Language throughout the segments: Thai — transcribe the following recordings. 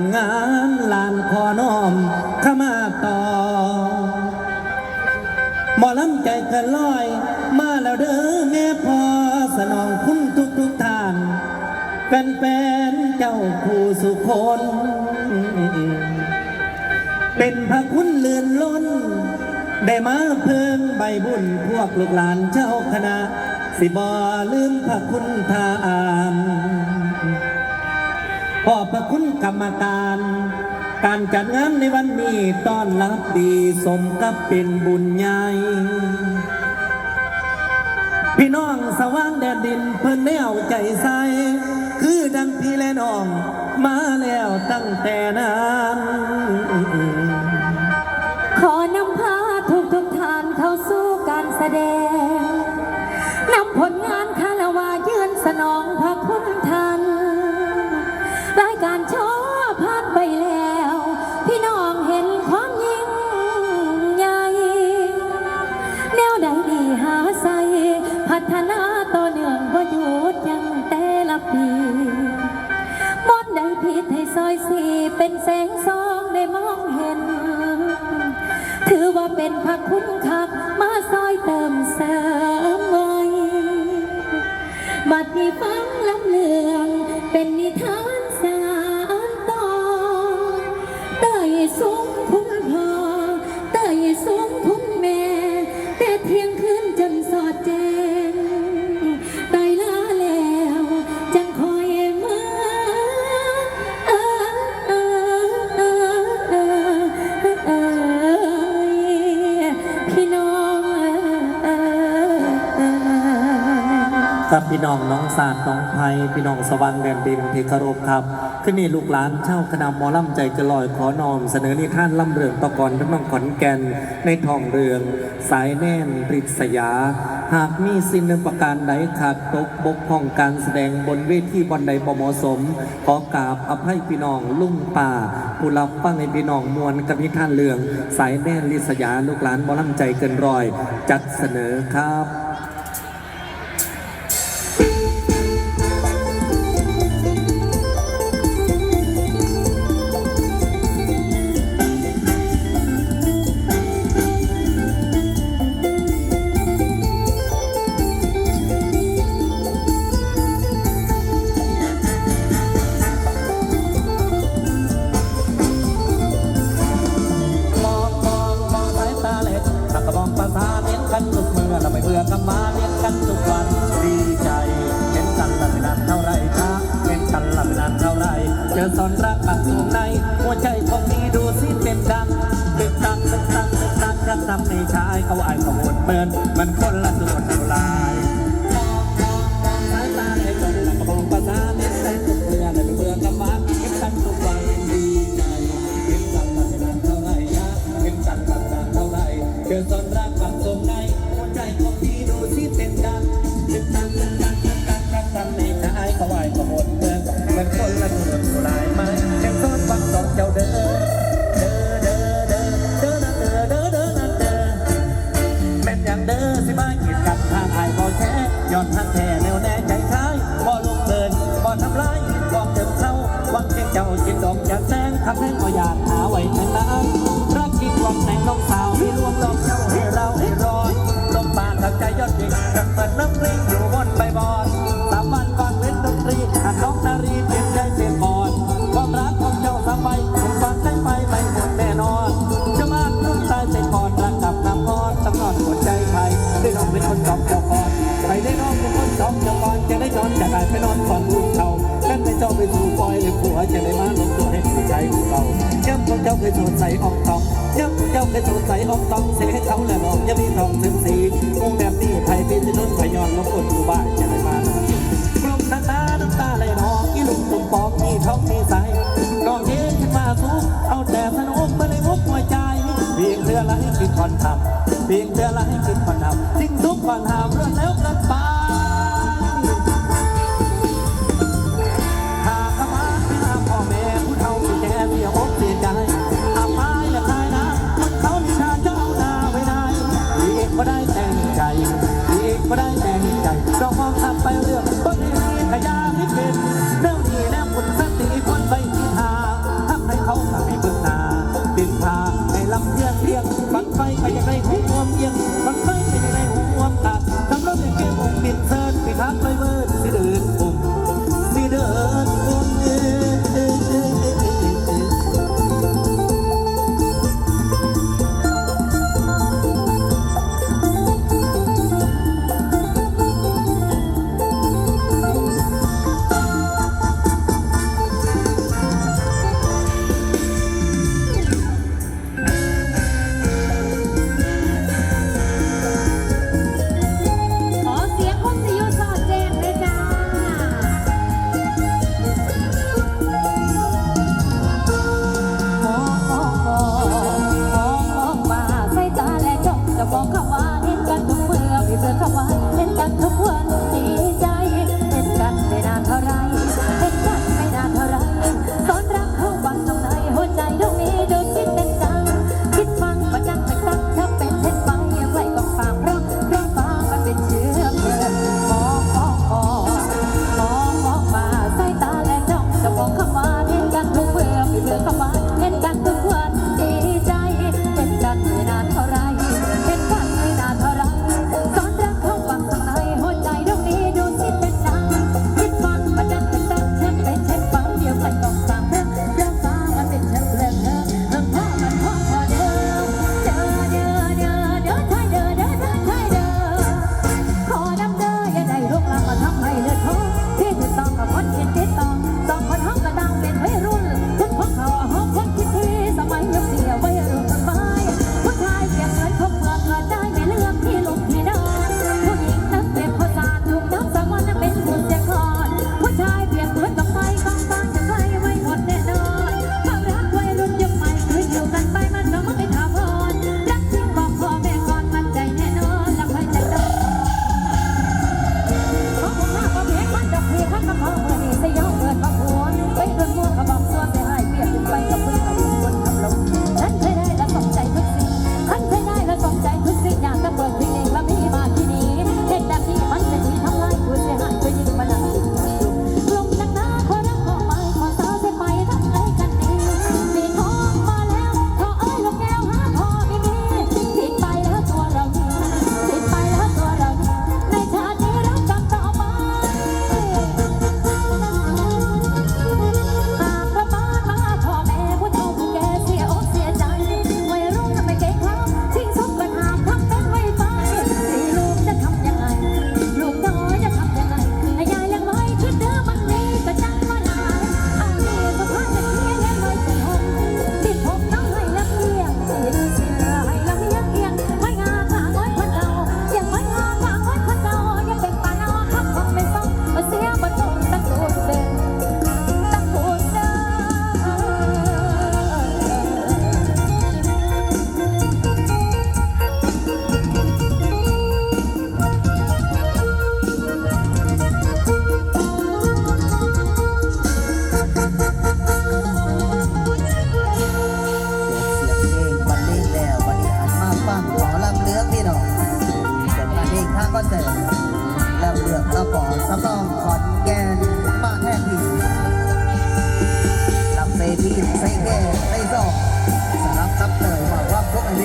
ลงานลานขอน้อมข้ามาต่อหมอลำใจเกินลอย มาแล้วเด้อแม่พอสนองคุณทุกทุกๆท่านแฟนๆเจ้าผู้สุคน เป็นพระคุณเลือนล้น ได้มาเพิ่งใบบุญพวกลูกหลานเจ้าคณะ สิบอลืมพระคุณทาน ขอบพระคุณกรรมการ การจัดงานในวันนี้ต้อนรับดีสมกับเป็นบุญใหญ่พี่น้องสว่างแดนดินเพิ่นแนวใจใสคือดังพี่และน้อง มาแล้วตั้งแต่นั้นขอนำพาทุกทุกทานเข้าสู่การแสดง อยสีเป็นแสงสองได้มองเห็น ถือว่าเป็นพระคุณคักมาซอยเติมเสริมไว้บัดนี้ฟังลำเลืองเป็นนิทาน พี่น้องน้องศาสตร์น้องไพพี่น้องสว่างแดนดินที่เคารพครับขึ้นนี่ลูกหลานเช่าคณะมอล่ำใจจะลอยขอนอม เสนอนิท่านล่ำเรืองตะกอนทั้งน้องขอนแก่นในทองเรือง สายแน่นปริศยา หากมีสิ่งนึ่งประการใดขาดตกบกพร่องการแสดงบนเวทีบอนใดบ่เหมสม ขอกราบอภัยพี่น้องลุ่มป่าผู้รับฟังในพี่น้องมวลกับนิท่านเรือง สายแน่นลิศยาลูกหลานมอล่ำใจเกินรอย จัดเสนอครับายเขาอายเขาหมดเมินมันคนละส่วนเท่าไรมองมองมองสายตาเล็กถ้ากระบองภาษาเลี้ยงกันทุกเมื่อเราไม่เบื่อกันมาเห็นกันทุกวันดีใจเห็นกันมาไม่นานเท่าไรนะเห็นกันมานานเท่าไรเจอตอนรักความในหัวใจของพี่ดูสิเป็นดังตึกตักตึกตักตึกตักรักทำในชายเขาไหวก็หดเมืองมันคนละเมืองลาย จะได้มาลงตัวให้ผู้ใจของเราย้ำของเจ้าเคยสดใสอ่องตองย้ำเจ้าเคยสดใสอ่องตองเสียให้เขาและมองยังมีทองถึงสีคงแบบนี้ไทยเป็นที่นุ่นพยอนลงอดอยู่บ้านจะได้มากลุ่น้ำตาน้ำตาไหลนองอีลุกตุ่มปองมีท้องมีใสก้องเย็นขึ้นมาสู้เอาแต่สนุกมาในมุกหัวใจเพียงเธอละให้คิดคอนทำเพียงเธอละให้คิดคอนทำ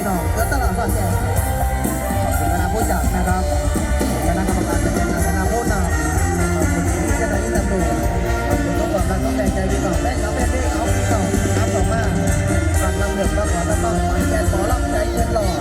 พี่องแลตลาดสอดแก่ขอบคุณคณะผู้จัดนะครับคณะกรรมการจัดงานคณะผู้นำอย่จะได้ยินตำรวจขอบคุณทุกคนและต้องแต่ใจพี่น้อและเขาเป็นพี่เขาพี่น้อครับต่อมาการนำเดือก็ขอต่องต้องใจขอรับใจเย็นหล่อ